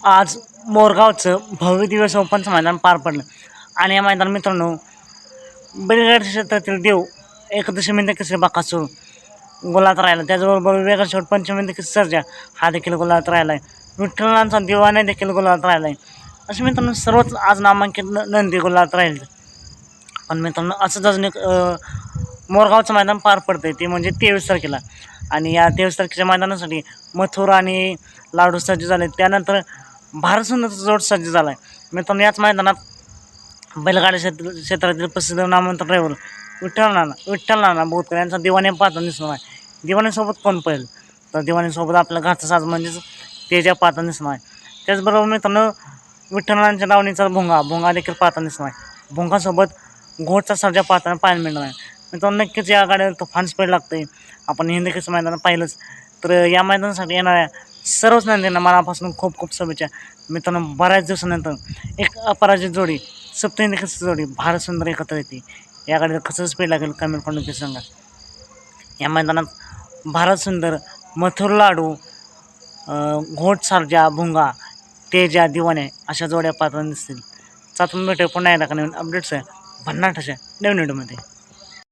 आज मोरगावचं भव्य दिव्य ओपनचं मैदान पार पडलं. आणि या मैदान मित्रांनो बैलगाडी क्षेत्रातील देव एकदशमींद केसरी बाकासूर गुलात राहिला. त्याचबरोबर वेगळा शेवट पंचमींद सर्जा हा देखील गुलात राहिला आहे विठ्ठलांचा दिवाने देखील गुलात राहिला आहे असे मित्रांनो सर्वच आज नामांकित नंदी गुलात राहिले पण मित्रांनो असंच अजून एक मोरगावचं मैदान पार पडतं ते म्हणजे तेवीस तारखेला. आणि या तेवीस तारखेच्या मैदानासाठी मथुर आणि लाडू सज्ज झाले त्यानंतर भारत जोड सज्ज झाला आहे मित्रांनो याच मैदानात बैलगाडी क्षेत्र क्षेत्रातील प्रसिद्ध नामवंत ड्रायव्हर विठ्ठल नाना विठ्ठल नाना बोधकर यांचा दिवाणी पाहता दिसणार आहे. दिवाणीसोबत कोण पाहिजे तर दिवाणीसोबत आपल्या घरचा साज म्हणजेच तेजा पाहता दिसणार आहे. त्याचबरोबर मित्रांनो विठ्ठलांच्या लावणीचा भोंगा भोंगा देखील पाहता दिसणार आहे. भोंगासोबत घोटचा सर्जा पाहताना पाहायला मिळणार आहे. मित्रांनो नक्कीच या गाडीवर तो फान स्पीड लागते आपण हे कसं मैदान पाहिलंच. तर या मैदानासाठी येणाऱ्या सर्वच नंदींना मनापासून खूप खूप शुभेच्छा. मित्रांनो बऱ्याच दिवसानंतर एक अपराजित जोडी सप्तहिंदी कसं जोडी भारत सुंदर एकत्र येते. या गाडीला कसं स्पीड लागेल कमेंट करून ते सांगा. या मैदानात भारत सुंदर मथुर लाडू घोट सारजा भुंगा तेजा दिवाने अशा जोड्या पात्रांनी दिसतील. चातून भेटूया पुन्हा एकदा नवीन अपडेट्स आहे भन्नाट अशा नवीन व्हिडिओमध्ये